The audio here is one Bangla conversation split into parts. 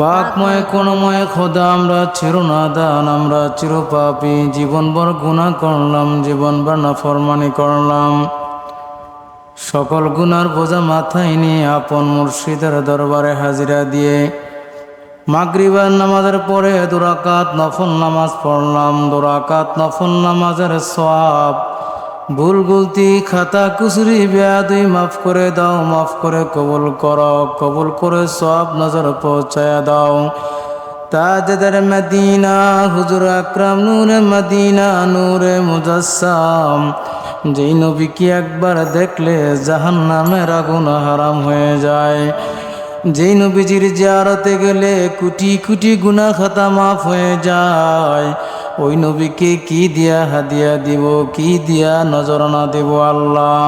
পাকময় কোনময় খোদা, আমরা চিরনাদান, আমরা চিরপাপী, জীবনভর গুণা করলাম, জীবনভর নাফরমানি করলাম। সকল গুনার বোঝা মাথায় নিয়ে আপন মুর্শিদের দরবারে হাজিরা দিয়ে মাগরিবার নামাজের পরে দুরাকাত নফল নামাজ পড়লাম, দুরাকাত নফল নামাজের সওয়াব ভুল, গুলতি, খাতা কুসুরি বেয়াদুই মাফ করে দাও, মাফ করে কবুল করো, কবুল করে সব নজর পৌঁছায় দাও। তাজদার মদিনা, হুজুর আকরাম নূরে মদিনা, নূরে মুজাসাম যেই নবীকে একবার দেখলে জাহান নামের আগুন হারাম হয়ে যায়। যেই নবীজির জিয়ারতে গেলে কুটি কুটি গুনা খাতা মাফ হয়ে যায়। ওই নবীকে কি দিয়া হাদিয়া দিব, কি দিয়া নজরানা দেব আল্লাহ?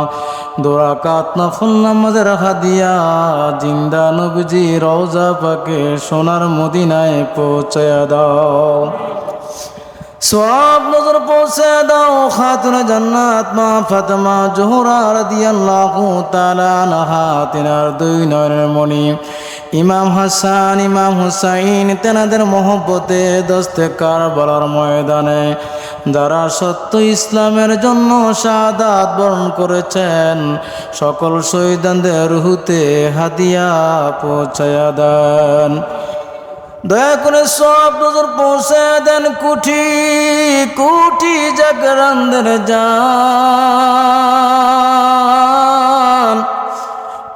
দোরাকাত নফল নামাজের হাদিয়া, জিন্দা নবীজি রওজা পাকে সোনার মদিনায় পৌঁছায়া দাও। সব নজর পৌঁছে দাও, খাতুন জান্নাত মা ফাতেমা জোহরা রাদিয়াল্লাহু তাআলা আনহা, তিনার দুই নয়নের মণি। ইমাম হাসান, ইমাম হুসাইন তেনাদের মহব্বতে দস্তে কারবালার ময়দানে যারা সত্য ইসলামের জন্য শাহাদাত বরণ করেছেন, সকল শহীদানদের রুহুতে হাদিয়া পৌঁছায়া দেন। দয়া করে সব নজর পৌঁছে দেন কুঠি কুঠি জাগরান্দের যান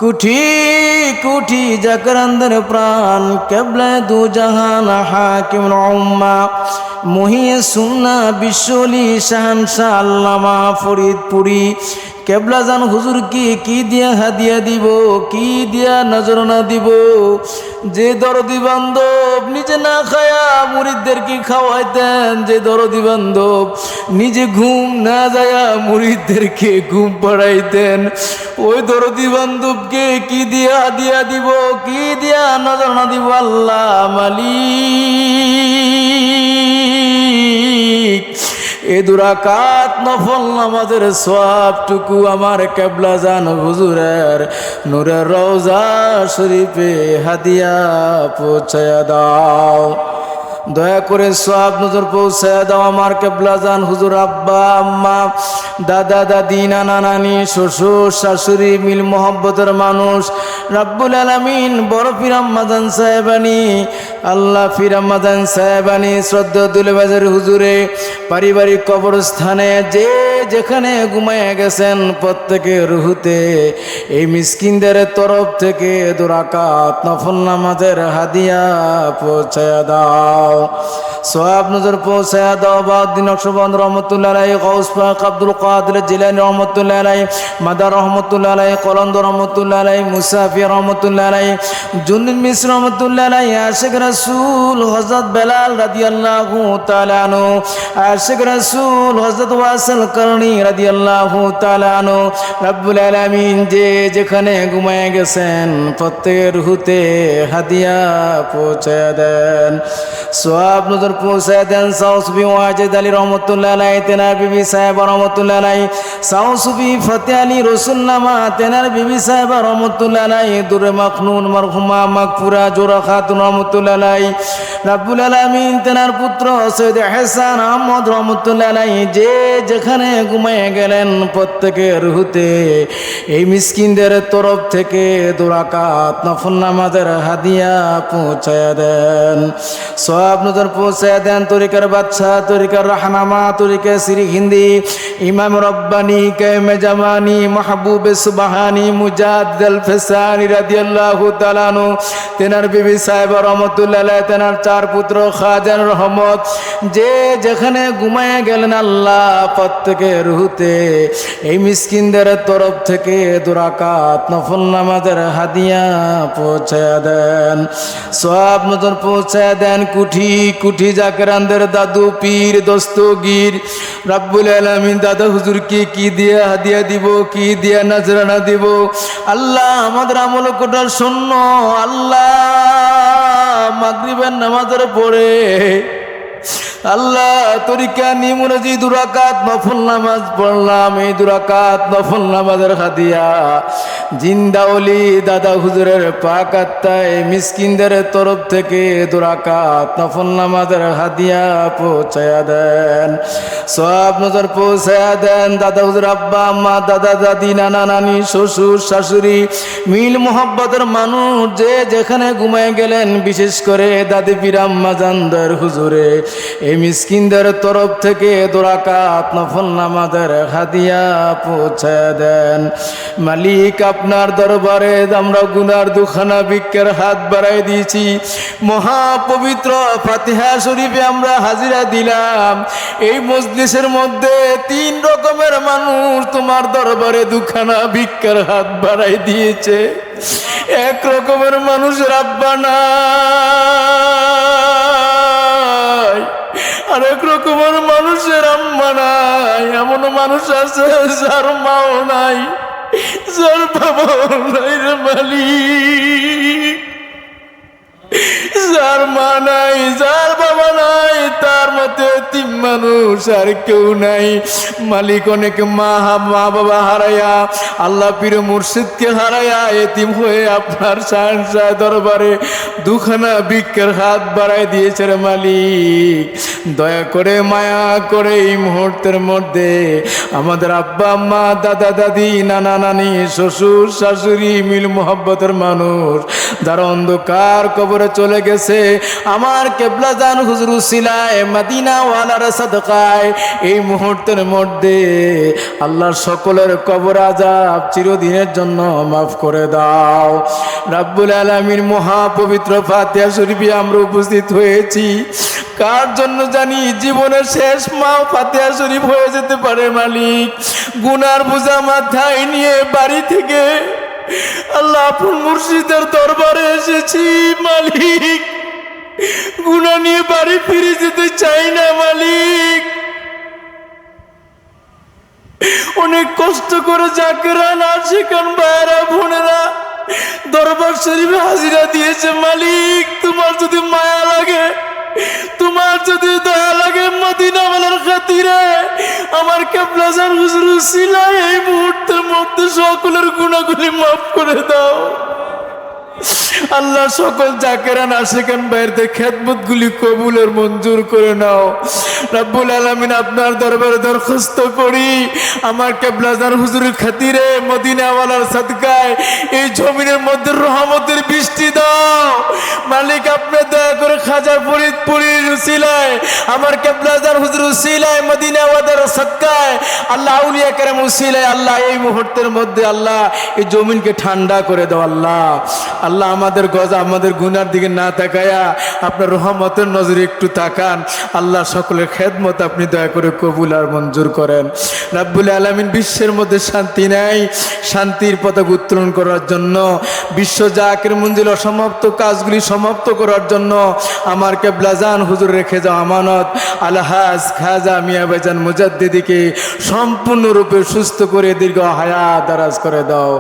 কুঠি কুঠি জাগরান্দের প্রাণ, কেবলে দু জাহান হাকিম উম্মা। মহিয়ে সুন্না বিশ্বলি শাহানশাহ আল্লামা ফরিদপুরি। কেবলা জান হুজুর কি কি দিয়া হাদিয়া দিব, কি দিয়া নজরানা দিব? যে দরদি বান্ধব নিজে না খায়া মুরিদদেরকে খাওয়াইতেন? যে দরদি বান্ধব নিজে ঘুম না যায়া মুরিদদেরকে ঘুম পাড়াইতেন? ওই দরদি বান্ধবকে কি দিয়া দিয়া দিব, কি দিয়া নজরানা দিব আল্লাহ মালিক। এ দুরাকাত নফল নামাজের সবটুকু আমার কেবলা জান হুজুরের নূরের রওজা শরীফে হাদিয়া পৌঁছায়া দাও। দয়া করে সব নজর পৌঁছায় দাও আমার কেবলা জান। হুজুর আব্বা, আম্মা, দাদা, দাদি, নানা, নানি, শ্বশুর, শাশুড়ি, মিল মোহব্বতের মানুষ। রাব্বুল আলমিন বড় ফিরাম্মাদান সাহেবানি, আল্লাহ ফিরাম্মাদান সাহেবানি, শ্রদ্ধা দুলেবাজার হুজুরে, পারিবারিক কবরস্থানে যে যেখানে ঘুমায় গেছেন প্রত্যেকের রুহুতে, এই মিসকিনদের তরফ থেকে দুরাকাত নফল নামাজের হাদিয়া পৌঁছায়া দাও। সোহাব নজর পৌঁছায়া দাও বাউদ্দিন নকশবন্দ রহমতুল্লাহ আলাই গৌস পাক আব্দুল কাদের জিলানি রহমতুল্লাহ আলাই মাদার রহমতুল্লাহ আলাই কলন্দ রহমতুল্লাহ আলাই মুসাফি রহমতুল্লাহ আলাই জুনুল মিস রহমতুল্লাহ আলাই আশেখ রাসূল হযরত বেলাল রাদিয়াল্লাহু তাআলা আশেখ রাসূল হযরত ওয়াসিল রব্বুল আলামিন যে যেখানে ঘুমায় গেছেন, প্রত্যেকের হুতে হাদিয়া পৌঁছায় দেন। সোয়াব নজর পৌঁছায় দেন। সাউসবি ওয়াজেদ আলী রহমতুল্লাহ আলাই তেনার বিবি সাহেব রহমতুল্লাহ আলাই সাউসবি ফতে আলী রসুল্লামা তেনার বিবি সাহেব রহমতুল্লাহ আলাই দুরে মখনুন, মরহুমা মকপুরা জোরা খাতুন রহমতুল্লাহ আলাই রাব্বুল আলামিন তেনার পুত্র সৈয়দ হাসান আহমদ রহমতুল্লাহ যে যেখানে ঘুমিয়ে গেলেন প্রত্যেকের হুতে এই মিসকিনদের তরফ থেকে দুরাকাত নফল নামাজের হাদিয়া পৌঁছায় দেন। সব নজর পৌঁছায় দেন তরিকার বাচ্চা তরিকার রাহনামা তরিকা শ্রী হিন্দি, ইমাম রব্বানি কেমে জামানি, মাহবুব সুবাহানি মুজাদ্দল ফেসানি রাদিয়াল্লাহু তাআলানু তেনার বিবি সাহেব রহমতুল্লাহ তেনার চার পুত্র খাজান রহমত। যে যেখানে ঘুমায় গেলেন আল্লাহ প্রত্যেকে রুহুতে এই মিসকিনদের তরফ থেকে দুরাকাত নফল নামাজের হাদিয়া পৌঁছায় দেন। সব নজর পৌঁছায় দেন কুঠি কুঠি জাকরানদের দাদু, পীর দস্তগীর রাব্বুল আলামিন, দাদা হুজুরকে কি দিয়ে হাদিয়া দিব, কি দিয়ে নজরানা দিব? আল্লাহ আমাদের আমল কোটাল শূন্য আল্লাহ মাগরিবের নামাজের পরে। আল্লাহ, তরিকা নিমুনে যে দুরাকাত নফল নামাজ পড়লাম। এই দুরাকাত নফল নামাজের হাদিয়া জিন্দাউলি দাদা হুজুরের পাক আত্মায় মিসকিনদের তরফ থেকে দুরাকাত নফল নামাজের হাদিয়া পৌঁছায়া দেন। সব নজর পৌঁছায়া দেন। দাদা হুজুর আব্বা, আম্মা, দাদা, দাদি, নানা, নানি, শ্বশুর, শাশুড়ি মিল মোহব্বতের মানুষ যে যেখানে ঘুমায় গেলেন, বিশেষ করে দাদি পিরাম্মা জানদার হুজুরে, এই মিসকিনদের তরফ থেকে দোরাকাত নফল নামাজের হাদিয়া পৌঁছায়া দেন। মালিক আপনার দরবারে আমরা গুনার দুখানা ভিক্ষার হাত বাড়াই দিয়েছি। মহাপবিত্র ফাতিহা শরীফে আমরা হাজিরা দিলাম। এই মজলিসের মধ্যে তিন রকমের মানুষ তোমার দরবারে দুখানা ভিক্ষার হাত বাড়াই দিয়েছে। এক রকমের মানুষের আব্বা নাই আরেক রকমের মানুষের আম্মা নাই এমন মানুষ আছে যার মাও নাই। যার বাবাও নাই রে মালিক যার বাবা নাই তার মতে তিন মানুষ আর কেউ নাই। মালিক অনেক মা মা বাবা হারাইয়া, আল্লাহ পীর মুর্শিদকে হারাইয়া এতিম হয়ে আপনার সাংসার দরবারে দুখানা হাত বাড়াই মালিক। দয়া করে, মায়া করে এই মুহূর্তের মধ্যে আমাদের আব্বা আম্মা দাদা, দাদি, নানা, নানি, শ্বশুর, শাশুড়ি মিল মোহব্বতের মানুষ। যারা অন্ধকার কবরে চলে গেছে। আমার কেবলা জান হুজুর সিলায় মাদিনা ওয়ালার সাদকায়, এই মুহূর্তের মধ্যে আল্লাহর সকলের কবর আজাব চিরদিনের জন্য মাফ করে দাও। রাব্বুল আলামিন মহাপবিত্র ফাতিহা শরীফে আমরা উপস্থিত হয়েছি। কার জন্য জানি জীবনের শেষ মাও ফাতিহা শরীফ হয়ে যেতে পারে মালিক। গুনার বোঝা মাথায় নিয়ে বাড়ি থেকে আল্লাহ মুর্শিদের দরবারে এসেছি মালিক। গুনা নিয়ে বাড়ি ফিরে যেতে চাই না, মালিক। অনেক কষ্ট করে জাকেরা না সেখান বাইরা বোনেরা, দরবার শরীফে হাজিরা দিয়েছে, মালিক। তোমার যদি মায়া লাগে, তোমার যদি দয়া লাগে, মদিনা মদিনাওয়ালার খাতিরে আমার কেবলাজান হুজুর সিলাই এই মুহূর্তের মধ্যে সকলের গুণাগুলি মাফ করে দাও। আল্লাহ সকল জাকেরান আশেখান বাইরদের খেদমত গুলি কবুলের মঞ্জুর করে নাও। রাব্বুল আলামিন আপনার দরবারে দরখাস্ত করি। আমার কেবলাজার হুজুরের খাতিরে মদিনাওয়ালার সাদকায় এই জমিনের মধ্যে রহমতের বৃষ্টি দাও। মালিক আপনি দয়া করে খাজা ফরিদপুরীর উসিলায়, আমার কেবলাজার হুজুর উসিলায়, মদিনাওয়ালার সাদকায় আল্লাহ আউলিয়া কেরাম উসিলায়, আল্লাহ এই মুহূর্তের মধ্যে আল্লাহ এই জমিনকে ঠান্ডা করে দাও আল্লাহ। আল্লাহ আমাদের গজা, আমাদের গুনার দিকে না তাকায়া আপনার রহমতের নজরে একটু তাকান। আল্লাহ সকলের খেদমত আপনি দয়া করে কবুল আর মঞ্জুর করেন। রাব্বুল আলমিন বিশ্বের মধ্যে শান্তি নেই, শান্তির পতাক উত্তোলন করার জন্য, বিশ্ব জাকের মঞ্জিল অসমাপ্ত কাজগুলি সমাপ্ত করার জন্য, আমার কেবলাজান হুজুর রেখে যাও আমানত। আলহাজ খাজা মিয়া বেজান মুজাদ্দিদিকে সম্পূর্ণরূপে সুস্থ করে দীর্ঘ হায়া দারাজ করে দাও।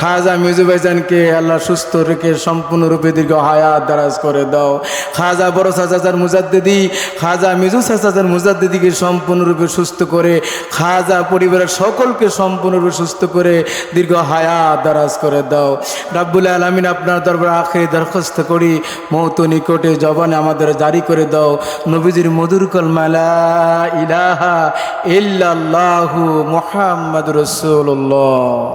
খাজা মিজু বেজানকে আল্লাহ সুস্থ রেখে সম্পূর্ণরূপে দীর্ঘ হায়া দারাজ করে দাও। খাজা বড় চাচাচার মুজাদ্দিদি, খাজা মিজু চাচাচার মুজাদ্দিদিকে সম্পূর্ণরূপে সুস্থ করে, খাজা পরিবারের সকলকে সম্পূর্ণরূপে সুস্থ করে দীর্ঘ হায়া দারাজ করে দাও। রাব্বুল আলমিন আপনার দরবার আখেরি দরখাস্ত করি, মৌত নিকটে জবানে আমাদের জারি করে দাও। নবীজির মধুর কলমালা ইলাহা ইল্লাল্লাহু মোহাম্মদ রসুল্লাহ